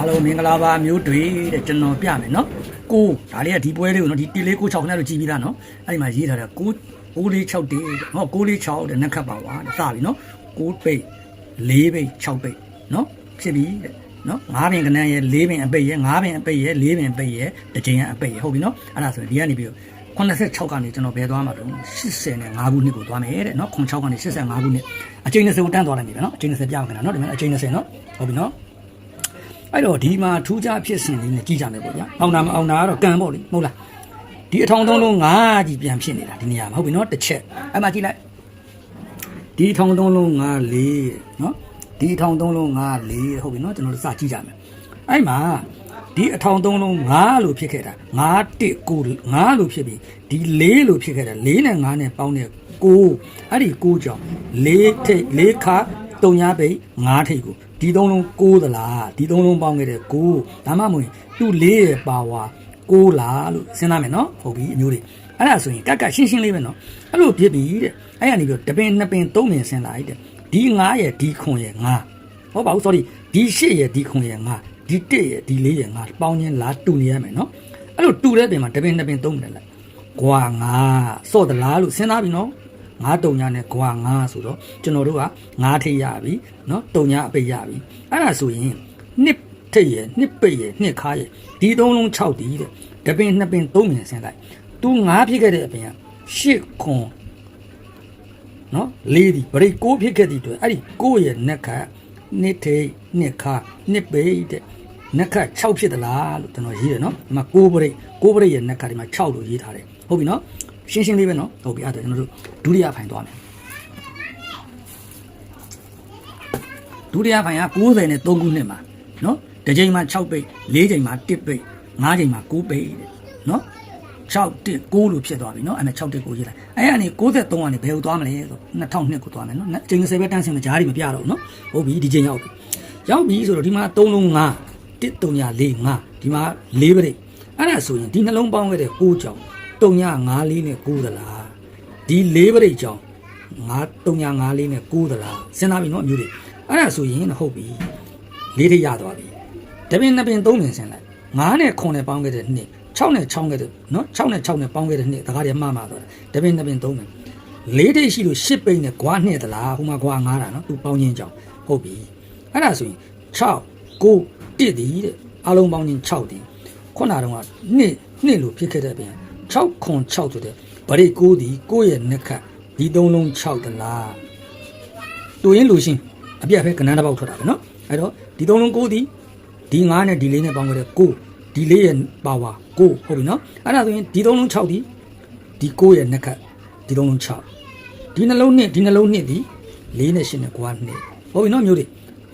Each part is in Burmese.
အားလုံးမင်္ဂလာပါမျိုးတွေတဲ့ကျွန်တော်ပြမယ်နော်ကိုဒါလေးကဒီပွဲလေးကိုနော်ဒီတီလေးကို6ခဏလို့ကြည်ပြီးသားနော်အဲ့ဒီမှာရေးထားတာကို6လေး6တေးဟော6လေး6တဲ့နက်ခတ်ပါဝါတဲ့စပြီနော်6ပိတ်4ပိတ်6ပိတ်နော်ဖြစ်ပြီတဲ့နော်၅ပင်ကနန်းရဲ့၄ပင်အပိတ်ရဲ့၅ပင်အပိတ်ရဲ့၄ပင်အပိတ်ရဲ့တစ်ချိန်ကအပိတ်ရဲ့ဟုတ်ပြီနော်အဲ့ဒါဆိုရင်ဒီကနေပြီးတော့86ကနေကျွန်တော်ဘယ်သွားမှာတော့80နဲ့5ခုနှစ်ကိုသွားမယ်တဲ့နော်96ကနေ85ခုနှစ်အချိန်20ကိုတန်းသွားလိုက်ပြီပဲနော်အချိန်20ပြအောင်ခင်ဗျာနော်ဒီမှာအချိန်20နော်ဟုတ်ပြီနော် အဲ့တော့ဒီမှာထူးခြားဖြစ်စဉ်လေးနဲ့ကြည့်ကြမယ်ပေါ့ဗျာ။အောင်နာမအောင်နာကတော့ကံပေါ့လေမဟုတ်လား။ဒီအထောင်သုံးလုံးငါးကြီးပြန်ဖြစ်နေတာဒီနေရာမှာဟုတ်ပြီနော်တစ်ချက်။အဲ့မှာကြည့်လိုက်။ဒီအထောင်သုံးလုံးငါးလေးနော်။ဒီအထောင်သုံးလုံးငါးလေးဟုတ်ပြီနော်ကျွန်တော်တို့စကြည့်ကြမယ်။အဲ့မှာဒီအထောင်သုံးလုံးငါးလို့ဖြစ်ခဲ့တာငါးတစ်ကိုငါးလို့ဖြစ်ပြီးဒီလေးလို့ဖြစ်ခဲ့တာလေးနဲ့ငါးနဲ့ပေါင်းတဲ့ကိုအဲ့ဒီကိုကြောင့်လေးထိတ်လေးခါ တုံညာပိတ်ငါးထိတ်ကိုဒီသုံးလုံးကိုးသလားဒီသုံးလုံးပေါင်းခဲ့တဲ့ကိုးဒါမှမဟုတ်ရင်သူ့လေးရဲ့ပါဝါကိုးလားလို့စဉ်းစားမယ်နော်ဟုတ်ပြီအမျိုးတွေအဲ့ဒါဆိုရင်ကက်ကရှင်းရှင်းလေးပဲနော်အဲ့လိုဖြစ်ပြီတဲ့အဲ့ရနေပြီးတော့တပင်နှစ်ပင်သုံးပင်ဆင်းလာတဲ့ဒီငါးရဲ့ဒီခွန်ရဲ့ငါးဟောပါဘူး sorry ဒီရှစ်ရဲ့ဒီခွန်ရဲ့ငါးဒီတစ်ရဲ့ဒီလေးရဲ့ငါးပေါင်းချင်းလားတူနေရမယ်နော်အဲ့လိုတူတဲ့ပင်မှာတပင်နှစ်ပင်သုံးပင်လိုက်ကွာငါစော့သလားလို့စဉ်းစားပြီနော် ငါးတုံညာနဲ့ကွာငါဆိုတော့ကျွန်တော်တို့ကငါးထိပ်ရပြီနော်တုံညာအပိတ်ရပြီအဲ့ဒါဆိုရင်နှစ်ထိပ်ရနှစ်ပိတ်ရနှစ်ခါရဒီသုံးလုံး6တီးတဲ့တပင်နှစ်ပင်သုံးပင်ဆင်းလိုက်သူငါးဖြစ်ခဲ့တဲ့အပင်ကရှစ်ခွန်နော်လေးဒီဗရိတ်ကိုးဖြစ်ခဲ့တဲ့အတွက်အဲ့ဒီကိုးရဲ့နက်ခတ်နှစ်ထိပ်နှစ်ခါနှစ်ပိတ်တဲ့နက်ခတ်6ဖြစ်သလားလို့ကျွန်တော်ရေးတယ်နော်ဒီမှာကိုးဗရိတ်ကိုးဗရိတ်ရဲ့နက်ခတ်ဒီမှာ6လို့ရေးထားတယ်ဟုတ်ပြီနော် ရှင်းရှင်းလေးပဲနော်ဟုတ်ပြီအဲ့ဒါကျွန်တော်တို့ဒုတိယဖိုင်သွားမယ်ဒုတိယဖိုင်က90နဲ့3ခုနှစ်မှာနော်တစ်ချိန်မှာ6ပိတ်၄ချိန်မှာ1ပိတ်၅ချိန်မှာ9ပိတ်တဲ့နော်6 1 9လို့ဖြစ်သွားပြီနော်အဲ့ဒါ6 1 9ရေးလိုက်အဲ့ဒါနေ63ကနေဘယ်ကိုသွားမလဲဆို2002ကိုသွားမယ်နော်အချိန်30ပဲတန်းစင်မကြားဒီမပြတော့ဘူးနော်ဟုတ်ပြီဒီချိန်ရောက်ပြီရောက်ပြီဆိုတော့ဒီမှာ3လုံး5 1 3 4 5ဒီမှာ4ပြိတ်အဲ့ဒါဆိုရင်ဒီနှလုံးပေါင်းခဲ့တဲ့6ကြောင် 3954လေးနဲ့9သလားဒီ၄ပရိတ်ကြောင့်3954လေးနဲ့9သလားစဉ်းစားပြီနော်အမျိုးတွေအဲ့ဒါဆိုရင်ဟုတ်ပြီ၄ထိပ်ရသွားပြီတပင်နှစ်ပင်သုံးပင်ဆင်းလိုက်9နဲ့9နဲ့ပေါင်းခဲ့တဲ့နှစ်6နဲ့6ခဲ့တဲ့နော်6နဲ့6နဲ့ပေါင်းခဲ့တဲ့နှစ်ဒါကတည်းကမှမှာတော့တပင်နှစ်ပင်သုံးပင်၄ထိပ်ရှိလို့10ပိတ်နဲ့ဂွားနှစ်သလားဟိုမှာဂွား9တာနော်သူပေါင်းချင်းကြောင့်ဟုတ်ပြီအဲ့ဒါဆိုရင်6 9 1ဒီတဲ့အလုံးပေါင်းချင်း6ဒီခုနကတော့နှစ်နှစ်လို့ဖြစ်ခဲ့တဲ့အပြင် 6ခွန်6ဆိုတဲ့ဗရိတ်9တည်9ရဲ့နှစ်ခတ်ဒီသုံးလုံး6သလားတူရင်လူရှင်းအပြတ်ပဲကဏ္ဍတစ်ပေါက်ထွက်တာပဲနော်အဲ့တော့ဒီသုံးလုံး9တည်ဒီ9နဲ့ဒီလေးနဲ့ပေါင်းခဲ့တဲ့9ဒီလေးရဲ့ပါဝါ9ဟုတ်ပြီနော်အဲ့ဒါဆိုရင်ဒီသုံးလုံး6တည်ဒီ9ရဲ့နှစ်ခတ်ဒီသုံးလုံး6ဒီနှလုံးနှစ်ဒီနှလုံးနှစ်ဒီ4နဲ့8နဲ့9နှစ်ဟုတ်ပြီနော်မျိုးတွေ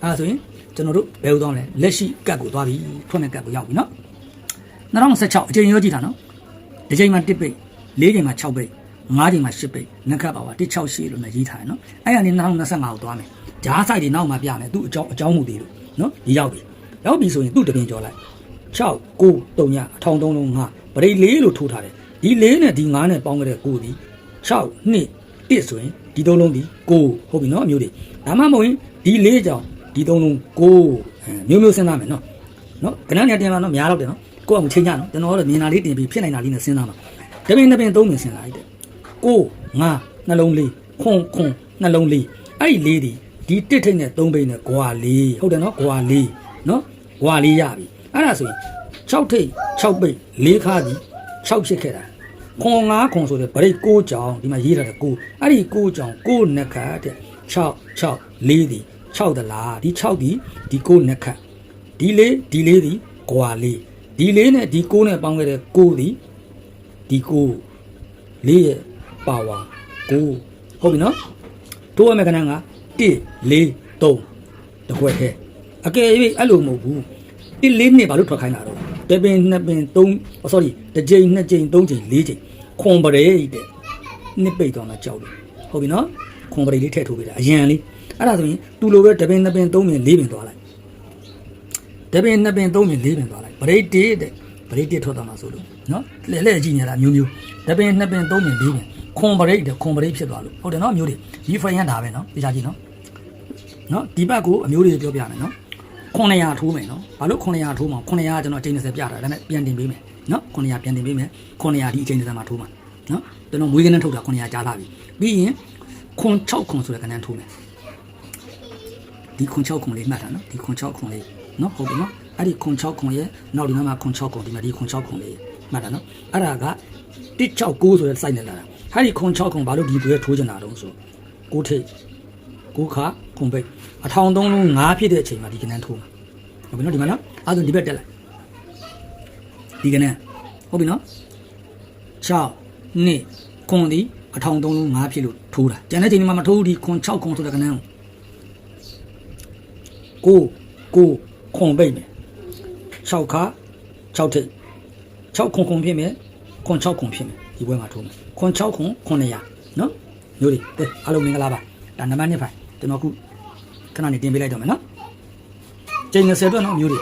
အဲ့ဒါဆိုရင်ကျွန်တော်တို့ဘယ်လိုသွားမလဲလက်ရှိကတ်ကိုသွားပြီဖွင့်တဲ့ကတ်ကိုရောက်ပြီနော်2016အချိန်ရောကြည့်တာ နော်ဒီချိန်မှာ1ပိတ်၄ချိန်မှာ6ပိတ်5ချိန်မှာ10ပိတ်နှစ်ခတ်ပါပါ168လို့လည်းရေးထားတယ်နော်အဲ့ကနေ2025ကိုသွားမယ်ဂျားဆိုင်တွေနောက်မှာပြမယ်သူ့အကြောင်းအကြောင်းမှုသေးလို့နော်ဒီရောက်ပြီရောက်ပြီဆိုရင်သူ့တပင်ကြော်လိုက်6 9 3ညအထောင်3လုံး5ဗရိတ်4လို့ထိုးထားတယ်ဒီ4နဲ့ဒီ5နဲ့ပေါင်းခဲ့တဲ့9ဒီ6 2 1ဆိုရင်ဒီသုံးလုံးဒီ9ဟုတ်ပြီနော်အမျိုးတွေဒါမှမဟုတ်ရင်ဒီ4ကြောင်ဒီသုံးလုံး9မျိုးမျိုးစဉ်းစားမယ်နော်နော်ကဏ္ဍနဲ့တင်လာတော့များတော့တယ်နော် ကိုယ့်အမှုချင်းကြနော်ကျွန်တော်တို့မြင်တာလေးတင်ပြီးဖြစ်နိုင်တာလေးနဲ့စဉ်းစားမှာတပင်တပင်သုံးပင်စဉ်းစားလိုက်တယ်ကိုငါနှလုံးလေးခွန်ခွန်နှလုံးလေးအဲ့ဒီလေးဒီဒီတစ်ထိတ်နဲ့3ပိတ်နဲ့ဂွာလေးဟုတ်တယ်နော်ဂွာလေးနော်ဂွာလေးရပြီအဲ့ဒါဆိုရင်6ထိတ်6ပိတ်4ခါဒီ6ဖြစ်ခဲ့တာခွန်9ခွန်ဆိုတဲ့ဗရိတ်6ကြောင်ဒီမှာရေးထားတယ်9အဲ့ဒီ6ကြောင်9နှစ်ခါတဲ့6 6 4ဒီ6တလားဒီ6ဒီဒီ9နှစ်ခါဒီလေးဒီလေးဒီဂွာလေး ဒီလေးနဲ့ဒီ9နဲ့ပေါင်းခဲ့တဲ့9ဒီဒီ9လေးရဲ့ပါဝါ9ဟုတ်ပြီနော်ထိုးရမယ့်ခဏက1 4 3တခွက်ခဲအကယ်၍အဲ့လိုမဟုတ်ဘူး1 4နှစ်ဘာလို့ထွက်ခိုင်းတာတော့တပင်နှစ်ပင်3 sorry တစ်ကြိမ်နှစ်ကြိမ်သုံးကြိမ်လေးကြိမ်ခွန်ပရိတ်တဲ့နှစ်ပိတ်တော့လာကြောက်တယ်ဟုတ်ပြီနော်ခွန်ပရိတ်လေးထည့်ထိုးပေးတာအရန်လေးအဲ့ဒါဆိုရင်သူ့လိုပဲတပင်နှစ်ပင်သုံးပင်လေးပင်သွားလိုက် တပင်နှစ်ပင်သုံးပင်လေးပင်သွားလိုက်ပရိတ်တေးတဲ့ပရိတ်တေးထွက်သွားမှာဆိုလို့နော်လဲလဲကြည့်နေတာမျိုးမျိုးတပင်နှစ်ပင်သုံးပင်လေးပင်ခွန်ပရိတ်တဲ့ခွန်ပရိတ်ဖြစ်သွားလို့ဟုတ်တယ်နော်မျိုးတွေဒီ frame ကဒါပဲနော်သိချာကြည့်နော်နော်ဒီဘက်ကိုအမျိုးတွေပြောပြမယ်နော်900ထိုးမယ်နော်ဘာလို့900ထိုးမှာ900ကကျွန်တော်အချိန်20ပြတာဒါပေမဲ့ပြန်တင်ပေးမယ်နော်900ပြန်တင်ပေးမယ်900ဒီအချိန်20မှာထိုးမှာနော်ကျွန်တော်မွေးကနန်းထုတ်တာ900ကြားလာပြီပြီးရင်ခွန်6ခွန်ဆိုတဲ့ကနန်းထိုးမယ်ဒီခွန်6ခွန်လေးမှတ်တာနော်ဒီခွန်6ခွန်လေး နော်ဟုတ်ပြီနော်အဲ့ဒီခွန်6ခွန်ရဲ့နောက်ဒီမှာခွန်6ခွန်ဒီမှာဒီခွန်6ခွန်လေးမှတ်တာနော်အဲ့ဒါက169ဆိုတဲ့ site နဲ့လာတာဟာဒီခွန်6ခွန်ဘာလို့ဒီတွေထိုးချင်တာတုံးဆိုကိုထိတ်ကိုခါခွန်ပိတ်အထောင်သုံးလုံး၅ဖြစ်တဲ့အချိန်မှာဒီကနန်းထိုးမှာဟုတ်ပြီနော်ဒီမှာနော်အဲ့ဒါဒီဘက်တက်လိုက်ဒီကနန်းဟုတ်ပြီနော်6နှစ်ခွန်ဒီအထောင်သုံးလုံး၅ဖြစ်လို့ထိုးတာကျန်တဲ့ချိန်ဒီမှာမထိုးဘူးဒီခွန်6ခွန်ဆိုတဲ့ကနန်းကိုကို ခွန်ပိတ်မယ်6ခါ6ထိပ်6ခွန်ခွန်ဖြစ်မယ်ခွန်6ခွန်ဖြစ်မယ်ဒီဘွဲမှာထိုးမယ်ခွန်6ခွန်900နော်မျိုးဒီကဲအားလုံးမင်္ဂလာပါဒါနံပါတ်1ဖိုင်ကျွန်တော်ခုခဏနေတင်ပေးလိုက်တော့မယ်နော်ချိန်20အတွက်နော်မျိုးဒီ